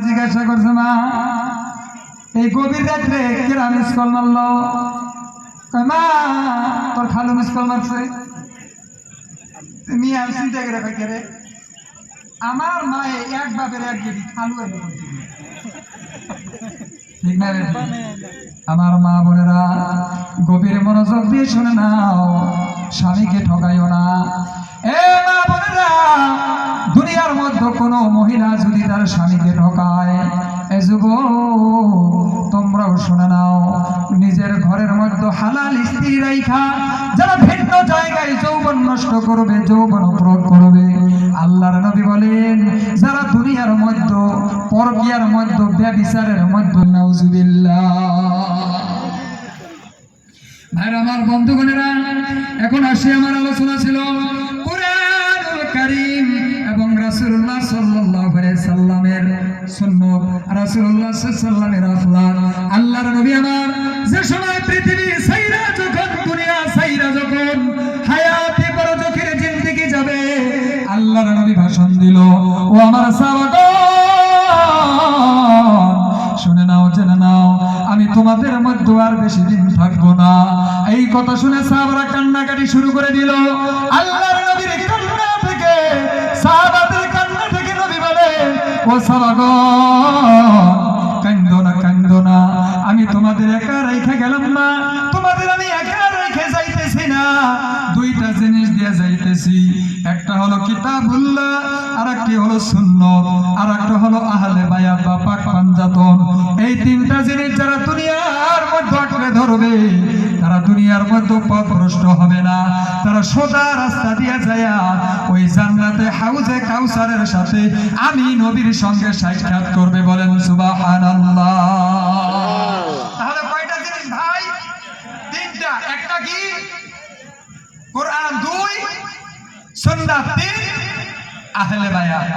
জিজ্ঞাসা করছে, মা, এই গভীর রাত্রে কেরা মিস কল মারলো? মা, তোর খালু মিস কল মারছে। তুমি আর চিন্তা করে রাখা রে, আমার মায়ে এক বাপের এক গেবি খালু। ঠিক না রে? আমার মা বোনেরা, গভীর মনোযোগ দিয়ে শুনে নাও, স্বামীকে ঠকাইও না। এ মা বোনেরা, দুনিয়ার মধ্যে কোনো মহিলা যদি তার ঠকায় যুব তোমরাও শুনে নাও, নিজের ঘরের মধ্যে হালাল স্ত্রী রাইখা, যারা ভিন্ন জায়গায় যৌবন নষ্ট করবে, যৌবন প্রয়োগ করবে। আল্লাহর নবী বলেন, যারা দুনিয়ার মধ্যে, পরকিয়ার মধ্যে, ব্যবিচারের মধ্যে, নাউজুবিল্লাহ। ভাইরা, আমার বন্ধুগণেরা, এখন আসি আমার আলোচনা সাল্লামের আখলাক আল্লাহর নবী আমার, যে সময় পৃথিবী সাইরা যখন, দুনিয়া সাইরা যখন, হায়াতে বরজখের জিন্দেগি যাবে, আল্লাহর নবী ভাষণ দিল, ও আমার সাহাবাগণ শুনে নাও, জেনে নাও, আমি তোমাদের মধ্যে আর বেশি দিন থাকব না। এই কথা শুনে সাহাবারা কান্নাকাটি শুরু করে দিল। আল্লাহর নবীর কান্না থেকে, সাহাবাদের কান্না থেকে নবী বলে, ও সাহাবাগণ কান্দো না কান্দো না আমি তোমাদের একা রেখে গেলাম না। তোমাদের আমি একা রেখে যাইতেছি না। দুইটা জিনিস দিয়ে যাইতেছি। একটা হলো কিতাবুল্লাহ আর একটি হলো সুন্নত আর একটা হলো আহলে বায়াত বা পাক পাঞ্জাতন। এই তিনটা জিনিস যারা দুনিয়ার মধ্যে আঁকড়ে ধরবে, তারা দুনিয়ার মধ্যে পথভ্রষ্ট হবে না। তারা সোজা রাস্তা দিয়ে যায় ওই জান্নাতে হাউজে কাউসারের সাথে আমি নবীর সঙ্গে সাক্ষাৎ করবে বলেন সুবহানাল্লাহ। তাহলে কয়টা জিনিস ভাই? তিনটা। একটা কি? কোরআন দুই সুন্নাত তিন। আহলে বায়াত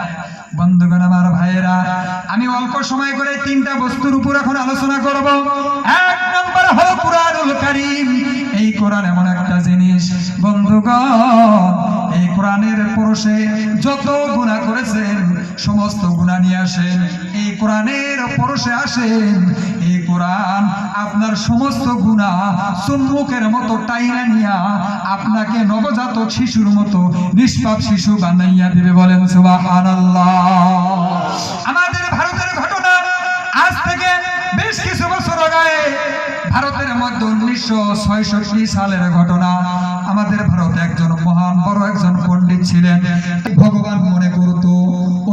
বন্ধুগণ, আমার ভাইয়েরা, আমি অল্প সময় করে তিনটা বস্তুর উপর এখন আলোচনা করব। এক নম্বর হলো কোরআনুল কারীম। এই কোরআন এমন একটা জিনিস, বন্ধুগণ, এই কোরআনের পরশে যত গুনাহ করেছেন, সমস্ত গুনাহ নিয়ে আসেন। এই কোরআনের পরশে আসেন, এই কোরআন, আপনার সমস্ত গুনাহ চুম্বকের মতো টাইনা নিয়া আপনাকে নবজাতক শিশুর মতো নিষ্পাপ শিশু বানাইয়া দেবে বলেন, সুবহানাল্লাহ। আমাদের ভারতের ঘটনা আজ থেকে বেশ কিছু বছর আগে, ভারতের মধ্যে উনিশশো ছয়ষট্টি সালের ঘটনা। আমাদের ভারতে একজন মহান, বড় একজন পণ্ডিত ছিলেন, ভগবান মনে করতো,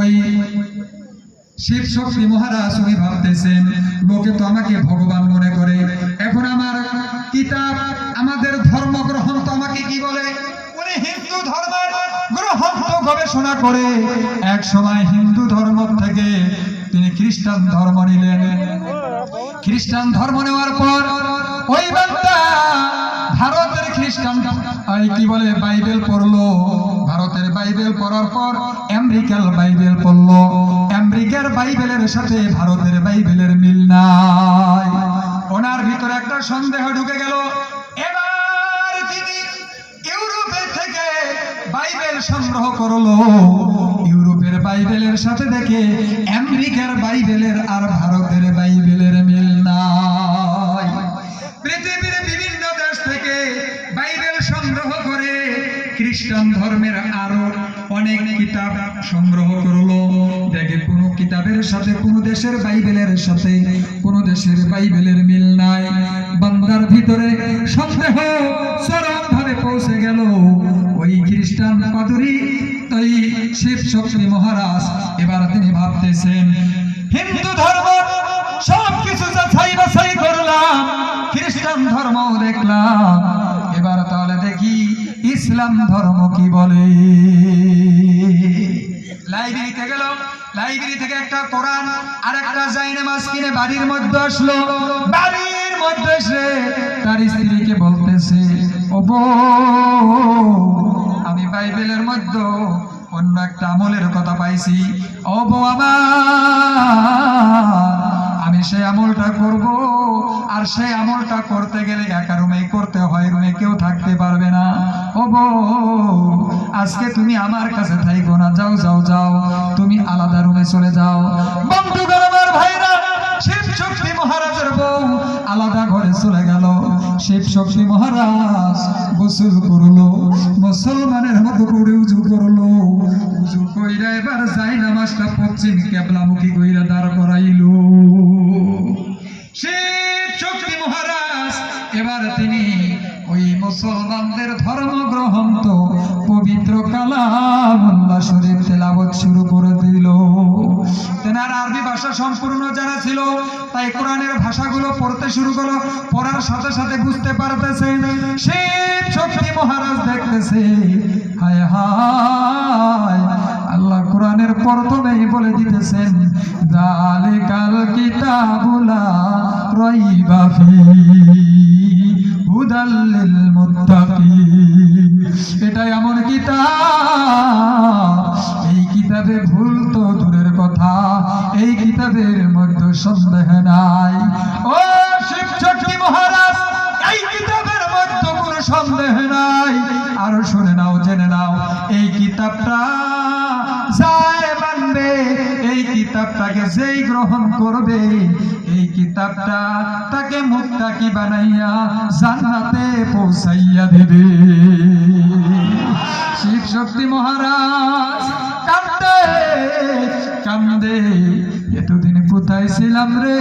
ওই শিব শক্তি মহারাজ উনি ভাবতেছেন লোকে তো আমাকে ভগবান মনে করে। এখন আমার কিতাব আমাদের ধর্ম গ্রহণ তো আমাকে কি বলে? উনি হিন্দু ধর্মের গ্রহণ গবেষণা করে। এক সময় হিন্দু ধর্ম থেকে তিনি খ্রিস্টান ধর্ম নিলেন। খ্রিস্টান ধর্ম নেওয়ার পর ওই ভারতের খ্রিস্টান কি বলে বাইবেল পড়ল। ভারতের বাইবেল পড়ার পর আমেরিকার বাইবেল পড়ল। আমেরিকার বাইবেলের সাথে ভারতের বাইবেলের মিল নাই। ওনার ভিতরে একটা সন্দেহ ঢুকে গেল। এবার তিনি ইউরোপের থেকে বাইবেল সংগ্রহ করল। ইউরোপের বাইবেলের সাথে দেখে আমেরিকার বাইবেলের আর ভারতের বাইবেলের মিল নাই। পৃথিবীর বিভিন্ন দেশ থেকে বাইবেল সংগ্রহ করে খ্রিস্টান ধর্মের আরও অনেক কিতাব সংগ্রহ করল। দেখে কোনো কিতাবের সাথে, কোনো দেশের বাইবেলের সাথে, কোনো দেশের বাইবেলের মিল নাই। বান্দার ভিতরে সন্দেহ চরম ভাবে পৌঁছে গেল। ওই খ্রিস্টান পাদুরি, ওই শিব শক্তি মহারাজ, এবার তিনি ভাবতেছেন, হিন্দু ধর্ম সব কিছু যাচাই বাছাই ধর্ম দেখলাম। এবার তাহলে দেখি ইসলাম ধর্ম কি বলে? লাইব্রেরিতে গেল। লাইব্রেরি থেকে একটা কোরআন আর একটা জাইনামাজ কিনে বাড়ির মধ্যে আসলো। বাড়ির মধ্যে এসে তার স্ত্রীকে বলতেছে ও আমি বাইবেলের মধ্যে অন্য একটা আমলের কথা পাইছি। ও বউ আমার, আমি সেই আমলটা আর সেই আমলটা করতে গেলে একা রুমেই করতে হয়, রুমে কেউ থাকতে পারবে না। ও আজকে তুমি আমার কাছে থাইকো না, যাও যাও যাও, তুমি আলাদা রুমে চলে যাও। বন্ধু গরমের ভাইরা, শিব শক্তি মহারাজের বউ আলাদা ঘরে চলে গেল। শিব শক্তি মহারাজ গোসল করল, মুসলমানের মতো করে উজু করল। উজু কইরা এবার যাই নামাজটা পশ্চিম কেবলামুখী কইরা দাঁড় করাইলো। মুসলমানদের ধর্ম গ্রহণ তো পবিত্র কালামুল্লাহ শরীফ তেলাবত শুরু করে দিল। তেনার আরবি ভাষা সম্পূর্ণ যারা ছিল, তাই কোরআনের ভাষাগুলো পড়তে শুরু করল, পড়ার সাথে সাথে বুঝতে পারতেছে, শিব শক্তি মহারাজ দেখতেছে, হায় হায়, আল্লাহ কোরআনের প্রথমেই বলে দিতেছেন, জালিকাল কিতাবুলা রাইবা যেই গ্রহণ করবে, এই কিতাবটা তাকে মুক্তাকি বানাইয়া জান্নাতে পৌঁছাইয়া দেবে। শিব শক্তি মহারাজ, কান্দে কান্দে, এতদিন কোথায় ছিলাম রে?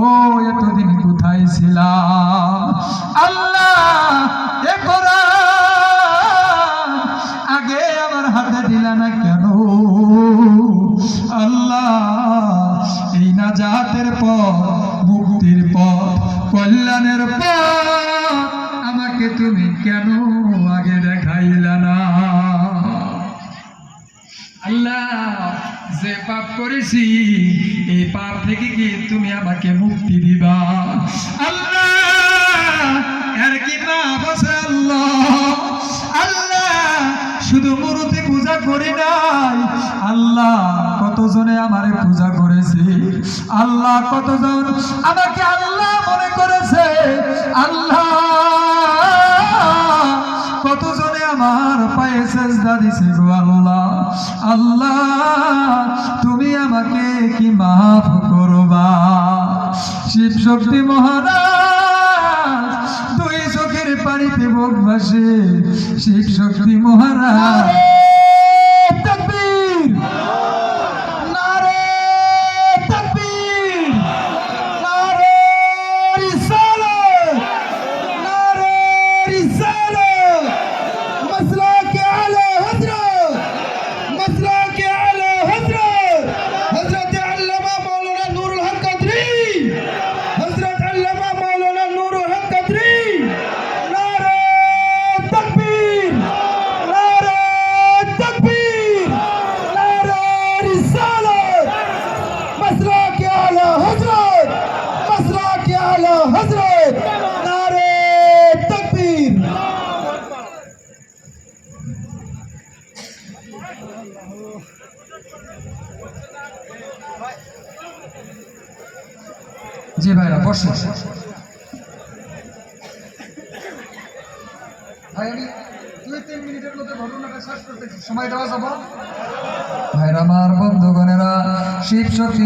ও, এতদিন কোথায় ছিলাম? আল্লাহ, এ আল্লাহ, যে পাপ করেছি, এই পাপ থেকে কি তুমি আমাকে মুক্তি দিবা? আল্লাহ, এর কি পাপ আল্লাহ? আল্লাহ, শুধু মূর্তি পূজা করি নাই। আল্লাহ, কতজনে আমারে পূজা করেছে? আল্লাহ, কতজন আমাকে আল্লাহ মনে করেছে? আল্লাহ সেজদা দিছে গো আল্লাহ। আল্লাহ, তুমি আমাকে কি মাফ করবা? শিব শক্তি মহারাজ, দুই চোখের পানিতে মুখ শিব শক্তি মহারাজ হজরত নারে তকবীর। জি ভাইরা বসুন।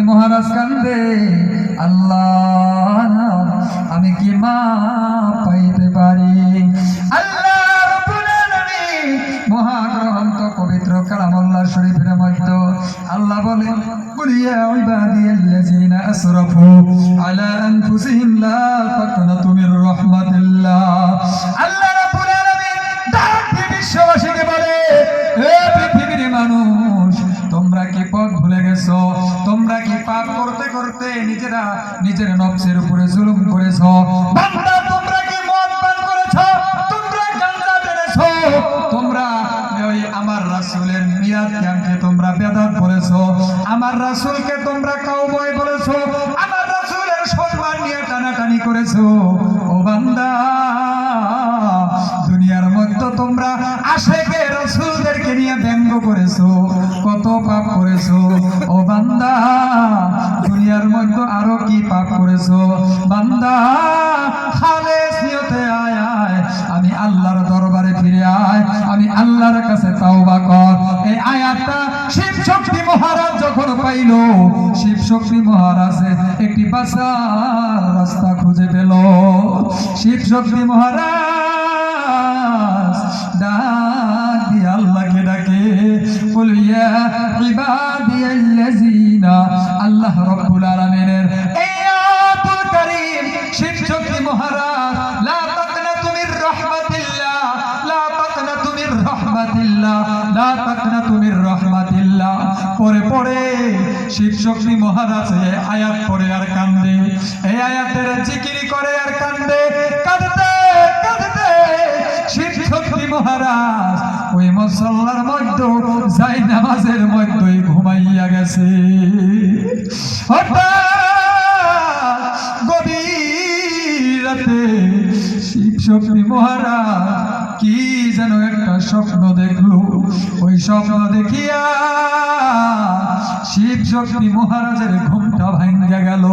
মহারাজ কান্দে আল্লাহ আমি কি মা মহারাজ যখন পাইল শিব শক্তি মহারাজ একটি বাসার রাস্তা খুঁজে পেল। শিব শক্তি মহারাজ ডাক আল্লাহকে ডাকে বল ইয়া ইবাদিয়াল্লাযিনা আল্লাহ রাব্বুল আলামিনের এই শিব শক্তি লা তাকনাতু মির রাহমাতিল্লাহ, লা পরে পরে শিব শক্তি মহারাজ আয়াত পড়ে আর কান্দে। এই আয়াতের জিকির করে আর কান্দে। কাঁদতে কাঁদতে শিব শক্তি মহারাজ ওই মুসল্লার মধ্যে, যাই নামাজের মধ্যেই ঘুমাইয়া গেছে। গভীর রাতে শিব শক্তি মহারাজ কি যেন একটা স্বপ্ন দেখল? ওই স্বপ্ন দেখিয়া শিব শক্তি মহারাজের ঘুমটা ভাঙ্গা গেল।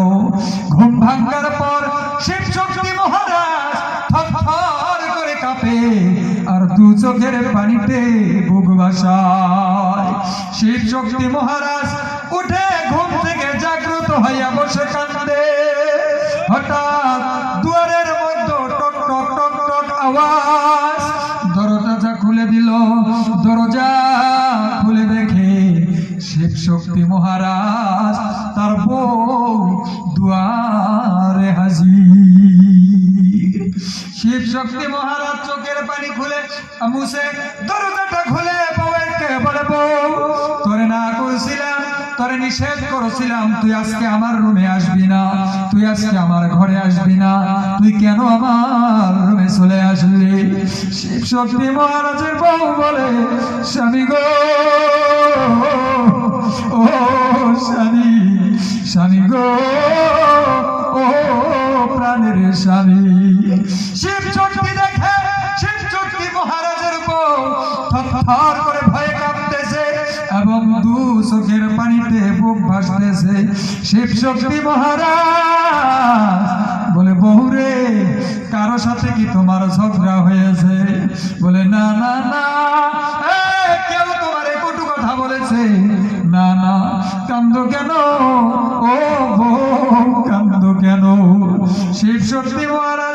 ঘুম ভাঙ্গার পর শিব শক্তি মহারাজ করে কাঁপে আর দু চোখের পানিতে বুক ভাসায় শিব শক্তি মহারাজ উঠে ঘুম থেকে জাগ্রত হইয়া বসে কান্দে হঠাৎ তোরে নিষেধ করেছিলাম, তুই আজকে আমার রুমে আসবি না, তুই আজকে আমার ঘরে আসবি না, তুই কেন আমার রুমে চলে আসলি? শিব শক্তি মহারাজের বউ বলে, স্বামী গো, ও স্বামী স্বামী গো, ও প্রাণের স্বামী। শিব শক্তি দেখে, শিব শক্তি মহারাজের বউ থর করে ভয়ে কাঁপতেছে এবং দু চোখের ভাসতেছে শিব শক্তি মহারাজ বলে বহুরে কারও সাথে কি তোমার ঝগড়া হয়েছে? বলে, না না না কেউ তোমার কটু কথা বলেছে। না না, কান্দ কেন? ও বউ, কান্দ কেন? শিব শক্তি মহারাজ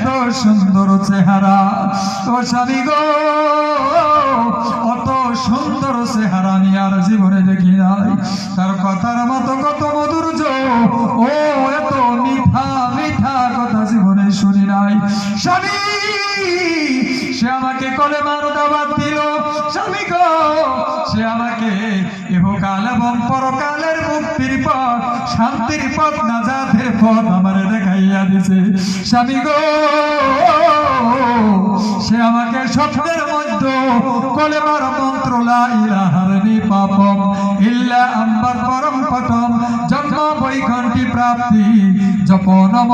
এত সুন্দর চেহারা। ও স্বামী গো, অত সুন্দর চেহারা আমি আর জীবনে দেখি নাই। তার কথার মতো কত মধুর্য, ও এত মিঠা মিঠা কথা জীবনে শুনি নাই। স্বামী, সে আমাকে কলে মার দাবাত দিল। স্বামী গো, সে আমাকে ইহকাল এবং পরকালের মুক্তির পথ, শান্তির পথ, নাজাতের পথ দিছে স্বামী গো, সে আমাকে স্বপ্নের মধ্যে কলেমার মন্ত্র, লা ইলাহার নিপাপম ইল্লা আম্বার পরম পটম জন্ম বৈকণ্ঠী প্রাপ্তি জপ নম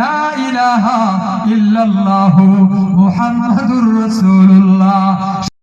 লা ইলাহা ইল্লাল্লাহু মুহাম্মাদুর রাসূলুল্লাহ।